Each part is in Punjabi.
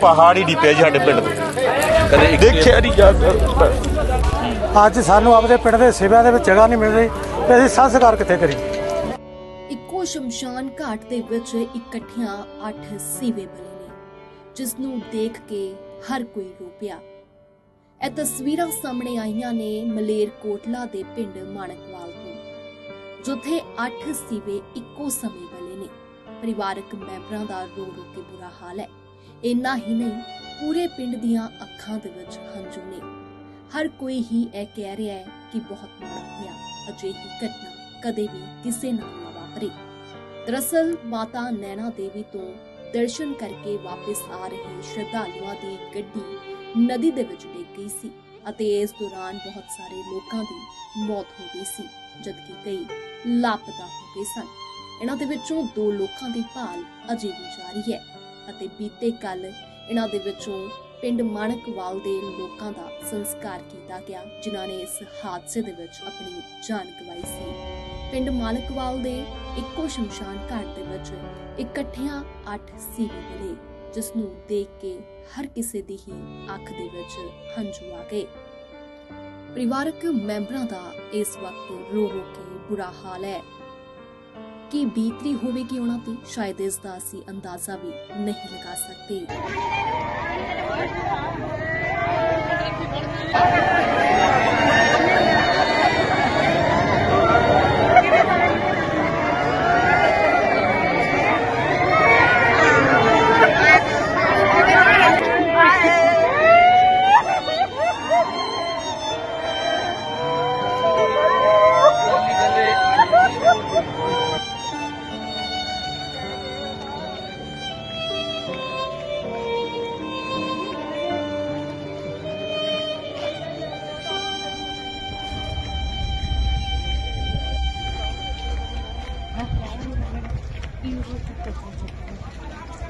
ਪਹਾੜ ਡਿੱਪਿਆ ਜੀ ਸਾਡੇ ਪਿੰਡ ਦੇ ਕਦੇ ਦੇਖਿਆ ਨਹੀਂ ਜਾ ਅੱਜ ਸਾਨੂੰ ਆਪਦੇ ਪਿੰਡ ਦੇ ਸਿਵਿਆਂ ਦੇ ਵਿੱਚ ਜਗ੍ਹਾ ਨਹੀਂ ਮਿਲ ਰਹੀ ਤੇ ਅਸੀਂ ਸੰਸਕਾਰ ਕਿੱਥੇ ਕਰੀਏ? ਇੱਕੋ ਸ਼ਮਸ਼ਾਨ ਘਾਟ ਦੇ ਵਿੱਚ ਇਕੱਠੀਆਂ ਅੱਠ ਸੀਵੇ ਬਣੇ ਨੇ ਜਿਸ ਨੂੰ ਦੇਖ ਕੇ ਹਰ ਕੋਈ ਰੋ ਪਿਆ ਇਹ ਤਸਵੀਰਾਂ ਸਾਹਮਣੇ ਆਈਆਂ ਨੇ ਮਲੇਰ ਕੋਟਲਾ ਦੇ ਪਿੰਡ ਮਾਣਕਵਾਲ ਤੋਂ ਜਿੱਥੇ ਅੱਠ ਸੀਵੇ ਇੱਕੋ ਸਮੇਂ ਬਣੇ ਨੇ। ਪਰਿਵਾਰਕ ਮੈਂਬਰਾਂ ਦਾ ਰੋ ਰੋ ਕੇ ਬੁਰਾ ਹਾਲ ਹੈ। ਇੰਨਾ ਹੀ ਨਹੀਂ, ਪੂਰੇ ਪਿੰਡ ਦੀਆਂ ਅੱਖਾਂ ਦੇ ਵਿੱਚ ਹੰਝੂ ਨੇ। ਹਰ ਕੋਈ ਹੀ ਇਹ ਕਹਿ ਰਿਹਾ ਹੈ ਕਿ ਬਹੁਤ ਮਾੜਾ ਹੋਇਆ ਅਜਿਹੀ ਘਟਨਾ ਕਦੇ ਵੀ ਕਿਸੇ ਨਾਲ ਨਾ ਵਾਪਰੇ। ਦਰਅਸਲ ਮਾਤਾ ਨੈਣਾ ਦੇਵੀ ਤੋਂ ਦਰਸ਼ਨ ਕਰਕੇ ਵਾਪਸ ਆ ਰਹੇ ਸ਼ਰਧਾਲੂਆਂ ਦੀ ਗੱਡੀ ਨਦੀ ਦੇ ਵਿੱਚ ਡਿੱਗ ਗਈ ਸੀ ਅਤੇ ਇਸ ਦੌਰਾਨ ਬਹੁਤ ਸਾਰੇ ਲੋਕਾਂ ਦੀ ਮੌਤ ਹੋ ਗਈ ਸੀ, ਜਦਕਿ ਕਈ ਲਾਪਤਾ ਹੋ ਗਏ ਸਨ। ਇਹਨਾਂ ਦੇ ਵਿੱਚੋਂ ਦੋ ਲੋਕਾਂ ਦੀ ਭਾਲ ਅਜੇ ਵੀ ਜਾਰੀ ਹੈ। ਅਤੇ ਬੀਤੇ ਕੱਲ ਇਹਨਾਂ ਦੇ ਵਿੱਚੋਂ ਪਿੰਡ ਮਾਣਕਵਾਲ ਦੇ ਲੋਕਾਂ ਦਾ ਸੰਸਕਾਰ ਕੀਤਾ ਗਿਆ, ਜਿਨ੍ਹਾਂ ਨੇ ਇਸ ਹਾਦਸੇ ਦੇ ਵਿੱਚ ਆਪਣੀ ਜਾਨ ਗਵਾਈ ਸੀ। ਪਿੰਡ ਮਾਲਕਵਾਲ ਦੇ ਇੱਕੋ ਸ਼ਮਸ਼ਾਨ ਘਾਟ ਦੇ ਵਿੱਚ ਇਕੱਠਿਆਂ 8 ਸੀਵੀ ਮਿਲੇ ਜਿਸ ਨੂੰ ਦੇਖ ਕੇ ਹਰ ਕਿਸੇ ਦੀ ਹੀ ਅੱਖ ਦੇ ਵਿੱਚ ਹੰਝੂ ਆ ਗਏ। ਪਰਿਵਾਰਕ ਮੈਂਬਰਾਂ ਦਾ ਇਸ ਵਕਤ ਰੋ ਰੋ ਕੇ ਬੁਰਾ ਹਾਲ ਹੈ। ਕੀ ਬੀਤਰੀ ਹੋਵੇਗੀ ਉਹਨਾਂ ਤੇ ਸ਼ਾਇਦ ਇਸ ਦਾ ਅਸੀਂ ਅੰਦਾਜ਼ਾ ਵੀ ਨਹੀਂ ਲਗਾ ਸਕਦੇ।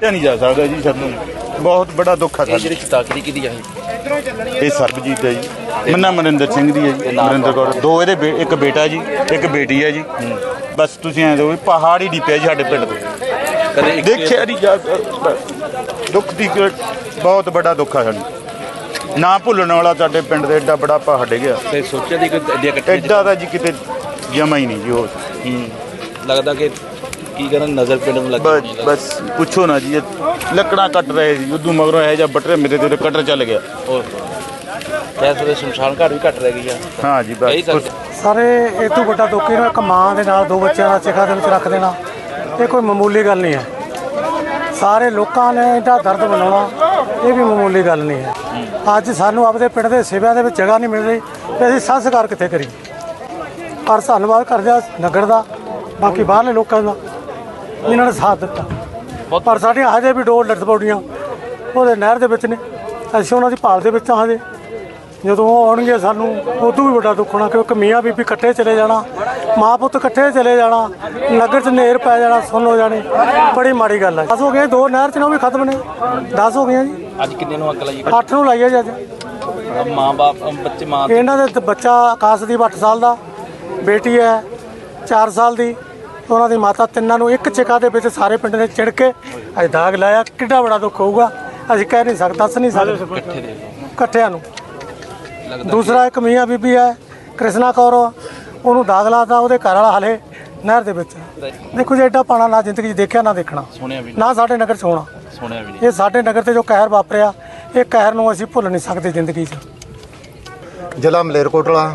ਇਹ ਨਹੀਂ ਜਾ ਸਕਦਾ ਜੀ ਸਾਨੂੰ। ਬਹੁਤ ਬੜਾ ਦੁੱਖ ਆ ਇਹ ਸਾਨੂੰ ਜਿਹੜੀ ਚਿਤਾਕਰੀ ਕਿਹਦੀ ਆ ਇਹ? ਸਰਬਜੀਤ ਹੈ ਜੀ। ਮੰਨਾ ਮਨਿੰਦਰ ਸਿੰਘ ਦੀ ਹੈ ਜੀ ਮਨਿੰਦਰ ਕੌਰ। ਦੋ ਇਹਦੇ ਬੇ- ਇੱਕ ਬੇਟਾ ਜੀ ਇੱਕ ਬੇਟੀ ਹੈ ਜੀ। ਬਸ ਤੁਸੀਂ ਐਂ ਵੀ ਪਹਾੜ ਹੀ ਡਿੱਪਿਆ ਜੀ ਸਾਡੇ ਪਿੰਡ ਦੇ ਕਦੇ ਇੱਕ ਦੇਖਿਆ ਨਹੀਂ ਜਾ ਸਕਦਾ। ਦੁੱਖ ਦੀ ਘ- ਬਹੁਤ ਵੱਡਾ ਦੁੱਖ ਆ ਸਾਨੂੰ ਨਾ ਭੁੱਲਣ ਵਾਲਾ ਸਾਡੇ ਪਿੰਡ ਦੇ ਐਡਾ ਬੜਾ ਪਹਾੜ ਡਿੱਗਿਆ। ਤੇ ਸੋਚਿਆ ਦੀ ਕੋਈ ਐਡਾ ਦਾ ਜੀ ਕਿਤੇ ਜਮਾ ਹੀ ਨਹੀਂ ਜੀ ਉਹ। ਹੂੰ। ਲੱਗਦਾ ਕਿ ਕੀ ਕਰਨ ਨਜ਼ਰ ਪਿੰਡ ਨੂੰ ਲੱਗ ਬਸ ਬਸ ਪੁੱਛੋ ਨਾ ਜੀ ਇਹ ਲੱਕੜਾਂ ਕੱਟ ਰਹੇ ਸੀ ਉਦੋਂ ਮਗਰੋਂ ਇਹ ਜਾਂ ਬਟਰੇ ਮੇਰੇ ਤੇ ਕਟਰ ਚੱਲ ਗਿਆ। ਹੋਰ ਕੈਸੇ ਦੇ ਸ਼ਮਸ਼ਾਨ ਘਾਟ ਵੀ ਘਟ ਰਹਿ ਗਈ ਆ। ਹਾਂ ਜੀ ਬਸ। ਸਾਰੇ ਇਹ ਤੋਂ ਵੱਡਾ ਦੁੱਖ ਇਹਨੂੰ ਇੱਕ ਮਾਂ ਦੇ ਨਾਲ ਦੋ ਬੱਚਿਆਂ ਦਾ ਚਿਖਾ ਦੇ ਵਿੱਚ ਰੱਖ ਦੇਣਾ ਇਹ ਕੋਈ ਮਾਮੂਲੀ ਗੱਲ ਨਹੀਂ ਹੈ। ਸਾਰੇ ਲੋਕਾਂ ਨੇ ਇਹਦਾ ਦਰਦ ਮਨਾਉਣਾ ਇਹ ਵੀ ਮਾਮੂਲੀ ਗੱਲ ਨਹੀਂ ਹੈ। ਅੱਜ ਸਾਨੂੰ ਆਪਦੇ ਪਿੰਡ ਦੇ ਸਿਵਿਆਂ ਦੇ ਵਿੱਚ ਜਗ੍ਹਾ ਨਹੀਂ ਮਿਲ ਰਹੀ ਤੇ ਅਸੀਂ ਸੰਸਕਾਰ ਕਿੱਥੇ ਕਰੀਏ? ਪਰ ਧੰਨਵਾਦ ਕਰਦੇ ਹਾਂ ਨਗਰ ਦਾ ਬਾਕੀ ਬਾਹਰਲੇ ਲੋਕਾਂ ਦਾ। ਜਿਨ੍ਹਾਂ ਨੇ ਸਾਥ ਦਿੱਤਾ। ਪਰ ਸਾਡੀਆਂ ਹਜੇ ਵੀ ਡੋਰ ਲੱਟ ਪੌੜੀਆਂ ਉਹਦੇ ਨਹਿਰ ਦੇ ਵਿੱਚ ਨੇ। ਅਸੀਂ ਉਹਨਾਂ ਦੀ ਭਾਲ ਦੇ ਵਿੱਚ ਹਾਂ ਹਜੇ ਜਦੋਂ ਉਹ ਆਉਣਗੇ ਸਾਨੂੰ ਉਦੋਂ ਵੀ ਵੱਡਾ ਦੁੱਖ ਹੋਣਾ ਕਿਉਂਕਿ ਮੀਆਂ ਬੀਬੀ ਇਕੱਠੇ ਚਲੇ ਜਾਣਾ ਮਾਂ ਪੁੱਤ ਇਕੱਠੇ ਚਲੇ ਜਾਣਾ ਨਗਰ 'ਚ ਨੇਰ ਪੈ ਜਾਣਾ ਸੁਣ ਹੋ ਜਾਣੀ ਬੜੀ ਮਾੜੀ ਗੱਲ ਹੈ 10 ਹੋ ਗਏ ਦੋ ਨਹਿਰ 'ਚ ਨੇ ਵੀ ਖਤਮ ਨੇ। 10 ਹੋ ਗਈਆਂ ਜੀ। ਅੱਜ ਕਿੰਨੇ ਨੂੰ ਅੱਗ ਲੱਗੀ 8 ਨੂੰ ਲਾਈਏ ਜੀ ਅੱਜ। ਮਾਂ ਬਾਪ ਬੱਚੇ ਮਾਂ ਇਹਨਾਂ ਦੇ ਬੱਚਾ ਆਕਾਸ਼ਦੀਪ 8 ਸਾਲ ਦਾ ਬੇਟੀ ਹੈ 4 ਸਾਲ ਦੀ। ਉਹਨਾਂ ਦੀ ਮਾਤਾ ਤਿੰਨਾਂ ਨੂੰ ਇੱਕ ਚਿਕਾ ਦੇ ਵਿੱਚ ਸਾਰੇ ਪਿੰਡ ਨੇ ਚਿੜ ਕੇ ਅੱਜ ਦਾਗ ਲਾਇਆ। ਕਿੱਡਾ ਬੜਾ ਦੁੱਖ ਹੋਊਗਾ। ਅਸੀਂ ਕਹਿ ਨਹੀਂ ਸਕਦੇ ਦੱਸ ਨਹੀਂ ਸਕਦੇ। ਇਕੱਠੇ ਦੇ ਇਕੱਠਿਆਂ ਨੂੰ। ਦੂਸਰਾ ਇੱਕ ਮੀਆਂ ਬੀਬੀ ਹੈ ਕ੍ਰਿਸ਼ਨਾ ਕੌਰ। ਉਹਨੂੰ ਦਾਗ ਲਾਤਾ ਉਹਦੇ ਘਰ ਵਾਲਾ ਹਲੇ ਨਹਿਰ ਦੇ ਵਿੱਚ। ਦੇਖੋ ਜੀ ਐਡਾ ਪਾਣਾ ਨਾ ਜ਼ਿੰਦਗੀ 'ਚ ਦੇਖਿਆ ਨਾ ਦੇਖਣਾ। ਨਾ ਸਾਡੇ ਨਗਰ 'ਚ ਹੋਣਾ। ਸੁਣਿਆ ਵੀ ਨਹੀਂ। ਇਹ ਸਾਡੇ ਨਗਰ ਤੇ ਜੋ ਕਹਿਰ ਵਾਪਰਿਆ ਇਹ ਕਹਿਰ ਨੂੰ ਅਸੀਂ ਭੁੱਲ ਨਹੀਂ ਸਕਦੇ ਜ਼ਿੰਦਗੀ 'ਚ। ਜ਼ਿਲ੍ਹਾ ਮਲੇਰਕੋਟਲਾ।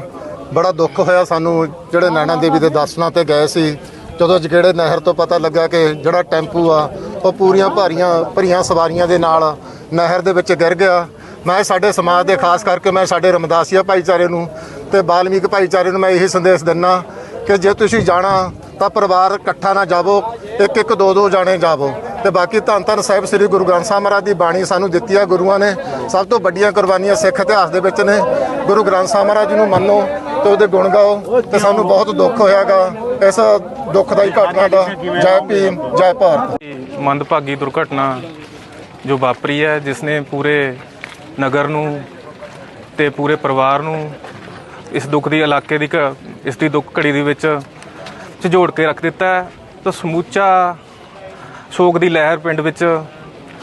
ਬੜਾ ਦੁੱਖ ਹੋਇਆ ਸਾਨੂੰ। ਜਿਹੜੇ ਨੈਣਾ ਦੇਵੀ ਦੇ ਦਰਸ਼ਨਾਂ ਤੇ ਗਏ ਸੀ ਜਦੋਂ ਜਗੇੜੇ ਨਹਿਰ ਤੋਂ ਪਤਾ ਲੱਗਾ ਕਿ ਜਿਹੜਾ ਟੈਂਪੂ ਆ, ਉਹ ਪੂਰੀਆਂ ਭਾਰੀਆਂ, ਭਰੀਆਂ ਸਵਾਰੀਆਂ ਦੇ ਨਾਲ ਨਹਿਰ ਦੇ ਵਿੱਚ ਗਿਰ ਗਿਆ। ਮੈਂ ਸਾਡੇ ਸਮਾਜ ਦੇ ਖਾਸ ਕਰਕੇ ਮੈਂ ਸਾਡੇ ਰਮਦਾਸੀਆ ਭਾਈਚਾਰੇ ਨੂੰ ਤੇ ਬਾਲਮੀਕ ਭਾਈਚਾਰੇ ਨੂੰ ਮੈਂ ਇਹੀ ਸੰਦੇਸ਼ ਦਿੰਨਾ ਕਿ ਜੇ ਤੁਸੀਂ ਜਾਣਾ, ਤਾਂ ਪਰਿਵਾਰ ਇਕੱਠਾ ਨਾ ਜਾਵੋ ਇੱਕ ਇੱਕ ਦੋ ਦੋ ਜਾਣੇ ਜਾਵੋ। ਤੇ ਬਾਕੀ ਧੰਨ ਧੰਨ ਸਾਹਿਬ ਸ੍ਰੀ ਗੁਰੂ ਗ੍ਰੰਥ ਸਾਹਿਬ ਮਹਾਰਾਜ ਦੀ ਬਾਣੀ ਸਾਨੂੰ ਦਿੱਤੀ ਆ ਗੁਰੂਆਂ ਨੇ। ਸਭ ਤੋਂ ਵੱਡੀਆਂ ਕੁਰਬਾਨੀਆਂ ਸਿੱਖ ਇਤਿਹਾਸ ਦੇ ਵਿੱਚ ਨੇ। ਗੁਰੂ ਗ੍ਰੰਥ ਸਾਹਿਬ ਮਹਾਰਾਜ ਜੀ ਨੂੰ ਮੰਨੋ ਤੇ ਉਹਦੇ ਗੁਣ ਗਾਓ ਤੇ ਸਾਨੂੰ ਬਹੁਤ ਦੁੱਖ ਹੋਇਆਗਾ। ਇਸ ਦੁੱਖਦਾਈ ਘਟਨਾ ਦਾ ਜੈ ਭੀਮ, ਜੈ ਭਾਰਤ। ਮੰਦਭਾਗੀ ਦੁਰਘਟਨਾ ਜੋ ਵਾਪਰੀ ਹੈ ਜਿਸ ਨੇ ਪੂਰੇ ਨਗਰ ਨੂੰ ਤੇ ਪੂਰੇ ਪਰਿਵਾਰ ਨੂੰ ਇਸ ਦੁੱਖ ਦੀ ਇਲਾਕੇ ਦੀ ਘ- ਇਸ ਦੀ ਦੁੱਖ ਘੜੀ ਦੇ ਵਿੱਚ ਝਿਜੋੜ ਕੇ ਰੱਖ ਦਿੱਤਾ ਹੈ। ਤਾਂ ਸਮੂਚਾ ਸ਼ੋਕ ਦੀ ਲਹਿਰ ਪਿੰਡ ਵਿੱਚ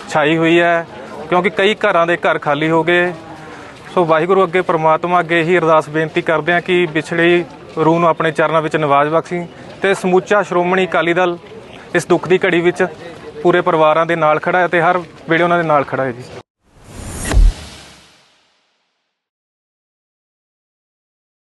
ਛਾਈ ਹੋਈ ਹੈ, ਕਿਉਂਕਿ ਕਈ ਘਰਾਂ ਦੇ ਘਰ ਖਾਲੀ ਹੋ ਗਏ। ਸੋ ਵਾਹਿਗੁਰੂ ਅੱਗੇ, ਪ੍ਰਮਾਤਮਾ ਅੱਗੇ ਹੀ ਅਰਦਾਸ ਬੇਨਤੀ ਕਰਦੇ ਹਾਂ ਕਿ ਵਿਛੜੀ ਰੂਹ ਨੂੰ ਆਪਣੇ ਚਰਨਾਂ ਵਿੱਚ ਨਿਵਾਜ ਬਖਸ਼ੀ ਤੇ ਸਮੁੱਚਾ ਸ਼੍ਰੋਮਣੀ ਅਕਾਲੀ ਦਲ ਇਸ ਦੁੱਖ ਦੀ ਘੜੀ ਵਿੱਚ ਪੂਰੇ ਪਰਿਵਾਰਾਂ ਦੇ ਨਾਲ ਖੜਾ ਹੈ ਤੇ ਹਰ ਵੇਲੇ ਉਹਨਾਂ ਦੇ ਨਾਲ ਖੜਾ ਹੈ ਜੀ।